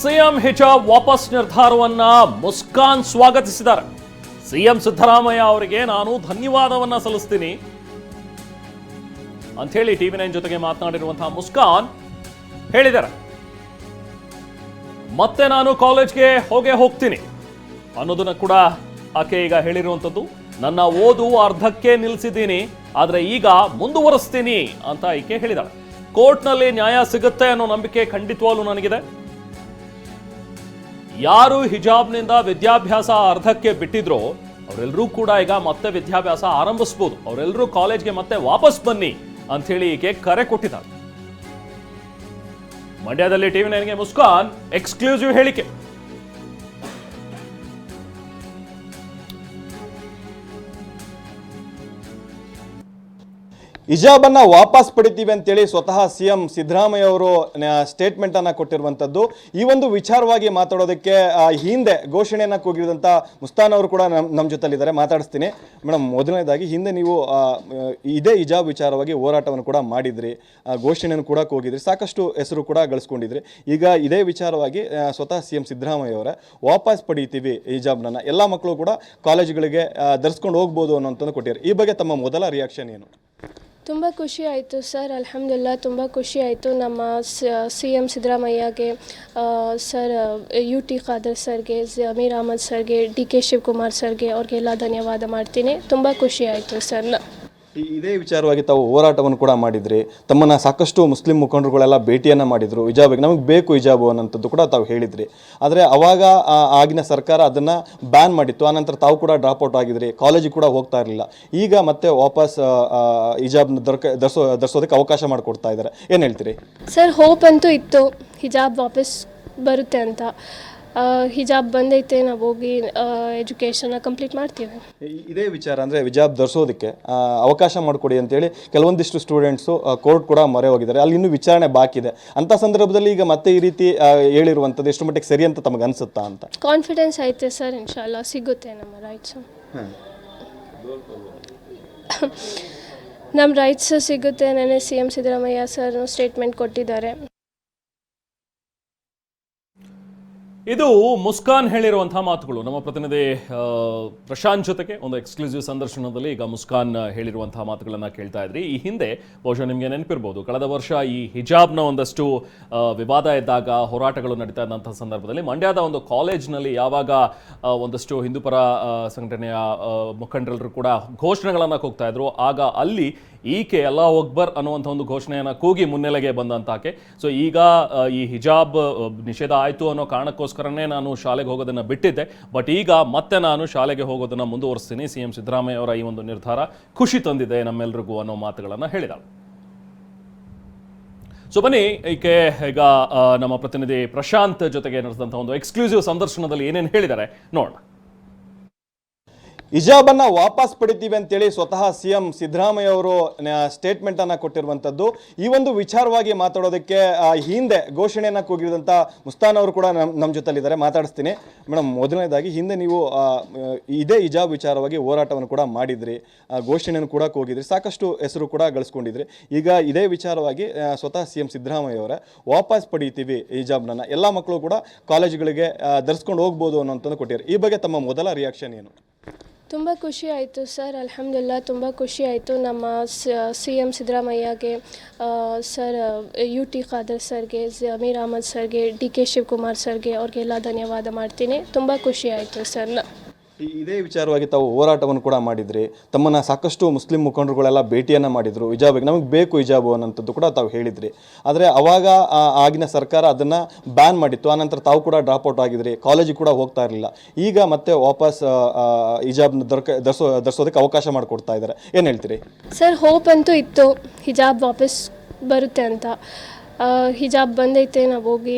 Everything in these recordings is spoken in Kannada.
ಸಿಎಂ ಹಿಜಾಬ್ ವಾಪಸ್ ನಿರ್ಧಾರವನ್ನ ಮುಸ್ಕಾನ್ ಸ್ವಾಗತಿಸಿದ್ದಾರೆ. ಸಿಎಂ ಸಿದ್ದರಾಮಯ್ಯ ಅವರಿಗೆ ನಾನು ಧನ್ಯವಾದವನ್ನ ಸಲ್ಲಿಸ್ತೀನಿ. ಅಂಥೇಳಿ ಟಿವಿ ನೈನ್ ಜೊತೆಗೆ ಮಾತನಾಡಿರುವಂತಹ ಮುಸ್ಕಾನ್ ಹೇಳಿದ್ದಾರೆ. ಮತ್ತೆ ನಾನು ಕಾಲೇಜ್ಗೆ ಹೋಗೇ ಹೋಗ್ತೀನಿ ಅನ್ನೋದನ್ನ ಕೂಡ ಆಕೆ ಈಗ ಹೇಳಿರುವಂಥದ್ದು. ನನ್ನ ಓದು ಅರ್ಧಕ್ಕೆ ನಿಲ್ಲಿಸಿದ್ದೀನಿ ಆದ್ರೆ ಈಗ ಮುಂದುವರಿಸ್ತೀನಿ ಅಂತ ಈಕೆ ಹೇಳಿದಾಳೆ ಕೋರ್ಟ್ನಲ್ಲಿ ನ್ಯಾಯ ಸಿಗುತ್ತೆ ಅನ್ನೋ ನಂಬಿಕೆ ಖಂಡಿತವಾಗ್ಲೂ ನನಗಿದೆ. ಯಾರು ಹಿಜಾಬ್ನಿಂದ ವಿದ್ಯಾಭ್ಯಾಸ ಅರ್ಧಕ್ಕೆ ಬಿಟ್ಟಿದ್ರೋ ಅವರೆಲ್ಲರೂ ಕೂಡ ಈಗ ಮತ್ತೆ ವಿದ್ಯಾಭ್ಯಾಸ ಆರಂಭಿಸ್ಬೋದು. ಅವರೆಲ್ಲರೂ ಕಾಲೇಜ್ಗೆ ಮತ್ತೆ ವಾಪಸ್ ಬನ್ನಿ ಅಂಥೇಳಿ ಈಕೆ ಕರೆ ಕೊಟ್ಟಿದ್ದಾರೆ ಮಂಡ್ಯದಲ್ಲಿ ಟಿವಿ ನೈನ್ಗೆ ಮುಸ್ಕಾನ್ ಎಕ್ಸ್ಕ್ಲೂಸಿವ್ ಹೇಳಿಕೆ. ಹಿಜಾಬನ್ನ ವಾಪಸ್ ಪಡಿತೀವಿ ಅಂತೇಳಿ ಸ್ವತಃ ಸಿ ಎಂ ಸಿದ್ದರಾಮಯ್ಯ ಅವರು ಸ್ಟೇಟ್ಮೆಂಟನ್ನು ಕೊಟ್ಟಿರುವಂಥದ್ದು. ಈ ಒಂದು ವಿಚಾರವಾಗಿ ಮಾತಾಡೋದಕ್ಕೆ ಹಿಂದೆ ಘೋಷಣೆಯನ್ನು ಕೂಗಿದಂಥ ಮುಸ್ತಾನ್ ಅವರು ಕೂಡ ನಮ್ಮ ನಮ್ಮ ಜೊತೆಲಿದ್ದಾರೆ ಮಾತಾಡಿಸ್ತೀನಿ. ಮೇಡಮ್ ಮೊದಲನೇದಾಗಿ ಹಿಂದೆ ನೀವು ಇದೇ ಹಿಜಾಬ್ ವಿಚಾರವಾಗಿ ಹೋರಾಟವನ್ನು ಕೂಡ ಮಾಡಿದ್ರಿ. ಘೋಷಣೆಯನ್ನು ಕೂಡ ಕೂಗಿದ್ರಿ. ಸಾಕಷ್ಟು ಹೆಸರು ಕೂಡ ಗಳಿಸ್ಕೊಂಡಿದ್ರಿ. ಈಗ ಇದೇ ವಿಚಾರವಾಗಿ ಸ್ವತಃ ಸಿ ಎಂ ಸಿದ್ದರಾಮಯ್ಯ ಅವರ ವಾಪಸ್ ಪಡೀತೀವಿ ಹಿಜಾಬ್ನ ಎಲ್ಲ ಮಕ್ಕಳು ಕೂಡ ಕಾಲೇಜುಗಳಿಗೆ ಧರಿಸ್ಕೊಂಡು ಹೋಗ್ಬೋದು ಅನ್ನೋಂಥದ್ದು ಕೊಟ್ಟಿದ್ದಾರೆ. ಈ ಬಗ್ಗೆ ತಮ್ಮ ಮೊದಲ ರಿಯಾಕ್ಷನ್ ಏನು? ತುಂಬ ಖುಷಿ ಆಯಿತು ಸರ್ ಅಲ್ಹಮ್ದುಲಿಲ್ಲ ತುಂಬ ಖುಷಿ ಆಯಿತು ನಮ್ಮ ಸಿ ಎಮ್ ಸಿದ್ದರಾಮಯ್ಯಗೆ ಆ, ಸರ್ ಯು ಟಿ ಖಾದರ್ ಸರ್ಗೆ ಜಮೀರ್ ಅಹಮದ್ ಸರ್ಗೆ ಡಿ ಕೆ ಶಿವಕುಮಾರ್ ಸರ್ಗೆ ಅವ್ರಿಗೆಲ್ಲ ಧನ್ಯವಾದ ಮಾಡ್ತೀನಿ ತುಂಬ ಖುಷಿ ಆಯಿತು ಸರ್ ನ ಇದೇ ವಿಚಾರವಾಗಿ ತಾವು ಹೋರಾಟವನ್ನು ಕೂಡ ಮಾಡಿದ್ರಿ. ತಮ್ಮನ್ನ ಸಾಕಷ್ಟು ಮುಸ್ಲಿಂ ಮುಖಂಡರುಗಳೆಲ್ಲ ಭೇಟಿಯನ್ನ ಮಾಡಿದ್ರು. ಹಿಜಾಬಿಗೆ ನಮಗೆ ಬೇಕು ಹಿಜಾಬು ಅನ್ನೋಂಥದ್ದು ಕೂಡ ತಾವು ಹೇಳಿದ್ರಿ. ಆದರೆ ಅವಾಗ ಆಗಿನ ಸರ್ಕಾರ ಅದನ್ನ ಬ್ಯಾನ್ ಮಾಡಿತ್ತು. ಆನಂತರ ತಾವು ಕೂಡ ಡ್ರಾಪ್ ಔಟ್ ಆಗಿದ್ರಿ. ಕಾಲೇಜಿಗೆ ಕೂಡ ಹೋಗ್ತಾ ಇರಲಿಲ್ಲ. ಈಗ ಮತ್ತೆ ವಾಪಸ್ ಹಿಜಾಬ್ ದೊರಕ ಧರಿಸೋ ಧರಿಸೋದಕ್ಕೆ ಅವಕಾಶ ಮಾಡಿಕೊಡ್ತಾ ಇದ್ದಾರೆ. ಏನು ಹೇಳ್ತೀರಿ? ಸರ್ ಹೋಪ್ ಅಂತೂ ಇತ್ತು. ಹಿಜಾಬ್ ವಾಪಸ್ ಬರುತ್ತೆ ಅಂತ. ಹಿಜಾಬ್ ಬಂದೈತೆ ನಾವು ಹೋಗಿ ಎಜುಕೇಷನ್ನ ಕಂಪ್ಲೀಟ್ ಮಾಡ್ತೀವಿ. ಇದೇ ವಿಚಾರ ಅಂದರೆ ಹಿಜಾಬ್ ಧರಿಸೋದಕ್ಕೆ ಅವಕಾಶ ಮಾಡಿಕೊಡಿ ಅಂತೇಳಿ ಕೆಲವೊಂದಿಷ್ಟು ಸ್ಟೂಡೆಂಟ್ಸು ಕೋರ್ಟ್ ಕೂಡ ಮೊರೆ ಹೋಗಿದ್ದಾರೆ ಅಲ್ಲಿ ಇನ್ನೂ ವಿಚಾರಣೆ ಬಾಕಿ ಇದೆ. ಅಂಥ ಸಂದರ್ಭದಲ್ಲಿ ಈಗ ಮತ್ತೆ ಈ ರೀತಿ ಹೇಳಿರುವಂಥದ್ದು ಎಷ್ಟು ಮಟ್ಟಿಗೆ ಸರಿ ಅಂತ ತಮಗೆ ಅನಿಸುತ್ತಾ ಅಂತ? ಕಾನ್ಫಿಡೆನ್ಸ್ ಐತೆ ಸರ್ ಇನ್ಶಾಲ್ಲ ಸಿಗುತ್ತೆ ನಮ್ಮ ರೈಟ್ಸು ನಮ್ಮ ರೈಟ್ಸ್ ಸಿಗುತ್ತೆ ನೆನೆ C M Siddaramaiah sir statement ಕೊಟ್ಟಿದ್ದಾರೆ. ಇದು ಮುಸ್ಕಾನ್ ಹೇಳಿರುವಂತಹ ಮಾತುಗಳು. ನಮ್ಮ ಪ್ರತಿನಿಧಿ ಪ್ರಶಾಂತ್ ಜೊತೆಗೆ ಒಂದು ಎಕ್ಸ್ಕ್ಲೂಸಿವ್ ಸಂದರ್ಶನದಲ್ಲಿ ಈಗ ಮುಸ್ಕಾನ್ ಹೇಳಿರುವಂತಹ ಮಾತುಗಳನ್ನು ಕೇಳ್ತಾ ಇದ್ರಿ. ಈ ಹಿಂದೆ ಬಹುಶಃ ನಿಮಗೆ ನೆನಪಿರ್ಬೋದು, ಕಳೆದ ವರ್ಷ ಈ ಹಿಜಾಬ್ನ ಒಂದಷ್ಟು ವಿವಾದ ಇದ್ದಾಗ, ಹೋರಾಟಗಳು ನಡೀತಾ ಇದ್ದಂತಹ ಸಂದರ್ಭದಲ್ಲಿ ಮಂಡ್ಯದ ಒಂದು ಕಾಲೇಜ್ನಲ್ಲಿ ಯಾವಾಗ ಒಂದಷ್ಟು ಹಿಂದೂಪರ ಸಂಘಟನೆಯ ಮುಖಂಡರೆಲ್ಲರೂ ಕೂಡ ಘೋಷಣೆಗಳನ್ನು ಕೂಗ್ತಾ ಇದ್ರು. ಆಗ ಅಲ್ಲಿ ಈಕೆ ಅಲ್ಲಾ ಅಕ್ಬರ್ ಅನ್ನುವಂಥ ಒಂದು ಘೋಷಣೆಯನ್ನು ಕೂಗಿ ಮುನ್ನೆಲೆಗೆ ಬಂದಂತಾಕೆ. ಸೊ ಈಗ ಈ ಹಿಜಾಬ್ ನಿಷೇಧ ಆಯಿತು ಅನ್ನೋ ಕಾರಣಕ್ಕೋಸ್ಕರನೇ ನಾನು ಶಾಲೆಗೆ ಹೋಗೋದನ್ನು ಬಿಟ್ಟಿದ್ದೆ. ಬಟ್ ಈಗ ಮತ್ತೆ ನಾನು ಶಾಲೆಗೆ ಹೋಗೋದನ್ನು ಮುಂದುವರಿಸ್ತೀನಿ. ಸಿ ಎಂ ಸಿದ್ದರಾಮಯ್ಯ ಅವರ ಈ ಒಂದು ನಿರ್ಧಾರ ಖುಷಿ ತಂದಿದೆ ನಮ್ಮೆಲ್ರಿಗೂ ಅನ್ನೋ ಮಾತುಗಳನ್ನು ಹೇಳಿದಾಳೆ. ಸೊ ಬನ್ನಿ, ಈಕೆ ಈಗ ನಮ್ಮ ಪ್ರತಿನಿಧಿ ಪ್ರಶಾಂತ್ ಜೊತೆಗೆ ನಡೆಸಿದಂಥ ಒಂದು ಎಕ್ಸ್ಕ್ಲೂಸಿವ್ ಸಂದರ್ಶನದಲ್ಲಿ ಏನೇನು ಹೇಳಿದ್ದಾರೆ ನೋಡೋಣ. ಹಿಜಾಬನ್ನ ವಾಪಸ್ ಪಡಿತೀವಿ ಅಂತೇಳಿ ಸ್ವತಃ ಸಿ ಎಂ ಸಿದ್ದರಾಮಯ್ಯ ಅವರು ಸ್ಟೇಟ್ಮೆಂಟನ್ನು ಕೊಟ್ಟಿರುವಂಥದ್ದು. ಈ ಒಂದು ವಿಚಾರವಾಗಿ ಮಾತಾಡೋದಕ್ಕೆ ಹಿಂದೆ ಘೋಷಣೆಯನ್ನು ಕೂಗಿದಂಥ ಮುಸ್ತಾನ್ ಅವರು ಕೂಡ ನಮ್ಮ ನಮ್ಮ ಜೊತೆಲಿದ್ದಾರೆ ಮಾತಾಡಿಸ್ತೀನಿ. ಮೇಡಮ್ ಮೊದಲನೇದಾಗಿ ಹಿಂದೆ ನೀವು ಇದೇ ಹಿಜಾಬ್ ವಿಚಾರವಾಗಿ ಹೋರಾಟವನ್ನು ಕೂಡ ಮಾಡಿದ್ರಿ. ಘೋಷಣೆಯನ್ನು ಕೂಡ ಕೂಗಿದ್ರಿ. ಸಾಕಷ್ಟು ಹೆಸರು ಕೂಡ ಗಳಿಸ್ಕೊಂಡಿದ್ರಿ. ಈಗ ಇದೇ ವಿಚಾರವಾಗಿ ಸ್ವತಃ ಸಿ ಎಂ ಸಿದ್ದರಾಮಯ್ಯ ಅವರ ವಾಪಸ್ ಪಡೀತೀವಿ ಹಿಜಾಬ್ನ ಎಲ್ಲ ಮಕ್ಕಳು ಕೂಡ ಕಾಲೇಜುಗಳಿಗೆ ಧರಿಸ್ಕೊಂಡು ಹೋಗ್ಬೋದು ಅನ್ನೋಂಥದ್ದು ಕೊಟ್ಟಿದ್ದಾರೆ. ಈ ಬಗ್ಗೆ ತಮ್ಮ ಮೊದಲ ರಿಯಾಕ್ಷನ್ ಏನು? ತುಂಬ ಖುಷಿ ಆಯಿತು ಸರ್ ಅಲ್ಹಮ್ದುಲಿಲ್ಲ ತುಂಬ ಖುಷಿ ಆಯಿತು ನಮ್ಮ ಸಿ ಎಮ್ ಸಿದ್ದರಾಮಯ್ಯಗೆ ಆ, ಸರ್ ಯು ಟಿ ಖಾದರ್ ಸರ್ಗೆ ಜಮೀರ್ ಅಹಮದ್ ಸರ್ಗೆ ಡಿ ಕೆ ಶಿವಕುಮಾರ್ ಸರ್ಗೆ ಅವ್ರಿಗೆಲ್ಲ ಧನ್ಯವಾದ ಮಾಡ್ತೀನಿ ತುಂಬ ಖುಷಿ ಆಯಿತು ಸರ್ ನ ಈ- ಇದೇ ವಿಚಾರವಾಗಿ ತಾವು ಹೋರಾಟವನ್ನು ಕೂಡ ಮಾಡಿದ್ರಿ. ತಮ್ಮನ್ನ ಸಾಕಷ್ಟು ಮುಸ್ಲಿಂ ಮುಖಂಡರುಗಳೆಲ್ಲ ಭೇಟಿಯನ್ನ ಮಾಡಿದ್ರು. ಹಿಜಾಬಿಗೆ ನಮಗೆ ಬೇಕು ಹಿಜಾಬು ಅನ್ನೋಂಥದ್ದು ಕೂಡ ತಾವು ಹೇಳಿದ್ರಿ. ಆದರೆ ಅವಾಗ ಆಗಿನ ಸರ್ಕಾರ ಅದನ್ನ ಬ್ಯಾನ್ ಮಾಡಿತ್ತು. ಆನಂತರ ತಾವು ಕೂಡ ಡ್ರಾಪ್ ಔಟ್ ಆಗಿದ್ರಿ. ಕಾಲೇಜಿಗೆ ಕೂಡ ಹೋಗ್ತಾ ಇರಲಿಲ್ಲ. ಈಗ ಮತ್ತೆ ವಾಪಸ್ ಹಿಜಾಬ್ ದೊರಕ ಧರಿಸೋ ಧರಿಸೋದಕ್ಕೆ ಅವಕಾಶ ಮಾಡಿಕೊಡ್ತಾ ಇದ್ದಾರೆ ಏನು ಹೇಳ್ತೀರಿ? ಸರ್ ಹೋಪ್ ಅಂತೂ ಇತ್ತು. ಹಿಜಾಬ್ ವಾಪಸ್ ಬರುತ್ತೆ ಅಂತ. ಹಿಜಾಬ್ ಬಂದೈತೆ ನಾವು ಹೋಗಿ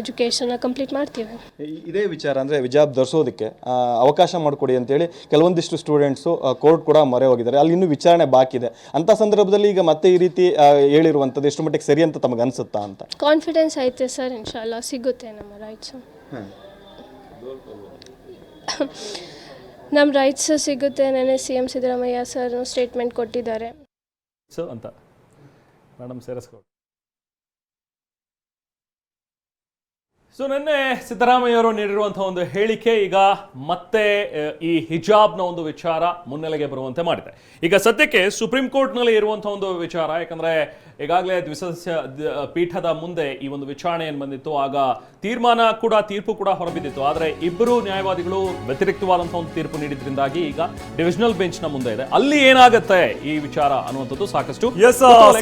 ಎಜುಕೇಷನ್ನ ಕಂಪ್ಲೀಟ್ ಮಾಡ್ತೀವಿ. ಇದೇ ವಿಚಾರ ಅಂದರೆ ಹಿಜಾಬ್ ಧರಿಸೋದಕ್ಕೆ ಅವಕಾಶ ಮಾಡಿಕೊಡಿ ಅಂತೇಳಿ ಕೆಲವೊಂದಿಷ್ಟು ಸ್ಟೂಡೆಂಟ್ಸು ಕೋರ್ಟ್ ಕೂಡ ಮೊರೆ ಹೋಗಿದ್ದಾರೆ. ಅಲ್ಲಿ ಇನ್ನೂ ವಿಚಾರಣೆ ಬಾಕಿ ಇದೆ. ಅಂಥ ಸಂದರ್ಭದಲ್ಲಿ ಈಗ ಮತ್ತೆ ಈ ರೀತಿ ಹೇಳಿರುವಂಥದ್ದು ಎಷ್ಟು ಮಟ್ಟಿಗೆ ಸರಿ ಅಂತ ತಮಗೆ ಅನಿಸುತ್ತಾ ಅಂತ? ಕಾನ್ಫಿಡೆನ್ಸ್ ಐತೆ ಸರ್ ಇನ್ಶಾಲ್ಲ. ಸಿಗುತ್ತೆ ನಮ್ಮ ರೈಟ್ಸು ನಮ್ಮ ರೈಟ್ಸ್ ಸಿಗುತ್ತೆ ನೆನೆ C M Siddaramaiah sir statement ಕೊಟ್ಟಿದ್ದಾರೆ. ಸೊ ಅಂತ. ಮೇಡಮ್ ಸೇರಿಸ್ಕೊ ಸೊ ನಿನ್ನೆ ಸಿದ್ದರಾಮಯ್ಯ ಅವರು ನೀಡಿರುವಂತಹ ಒಂದು ಹೇಳಿಕೆ ಈಗ ಮತ್ತೆ ಈ ಹಿಜಾಬ್ನ ಒಂದು ವಿಚಾರ ಮುನ್ನೆಲೆಗೆ ಬರುವಂತೆ ಮಾಡಿದೆ. ಈಗ ಸದ್ಯಕ್ಕೆ ಸುಪ್ರೀಂ ಕೋರ್ಟ್ನಲ್ಲಿ ಇರುವಂತಹ ಒಂದು ವಿಚಾರ ಯಾಕಂದ್ರೆ ಈಗಾಗಲೇ ದ್ವಿಸದಸ್ಯ ಪೀಠದ ಮುಂದೆ ಈ ಒಂದು ವಿಚಾರಣೆ ಏನು ಬಂದಿತ್ತು. ಆಗ ತೀರ್ಮಾನ ಕೂಡ ತೀರ್ಪು ಕೂಡ ಹೊರಬಿದ್ದಿತ್ತು. ಆದರೆ ಇಬ್ಬರು ನ್ಯಾಯವಾದಿಗಳು ವ್ಯತಿರಿಕ್ತವಾದಂತಹ ಒಂದು ತೀರ್ಪು ನೀಡಿದ್ರಿಂದಾಗಿ ಈಗ ಡಿವಿಷನಲ್ ಬೆಂಚ್ನ ಮುಂದೆ ಇದೆ. ಅಲ್ಲಿ ಏನಾಗುತ್ತೆ ಈ ವಿಚಾರ ಅನ್ನುವಂಥದ್ದು ಸಾಕಷ್ಟು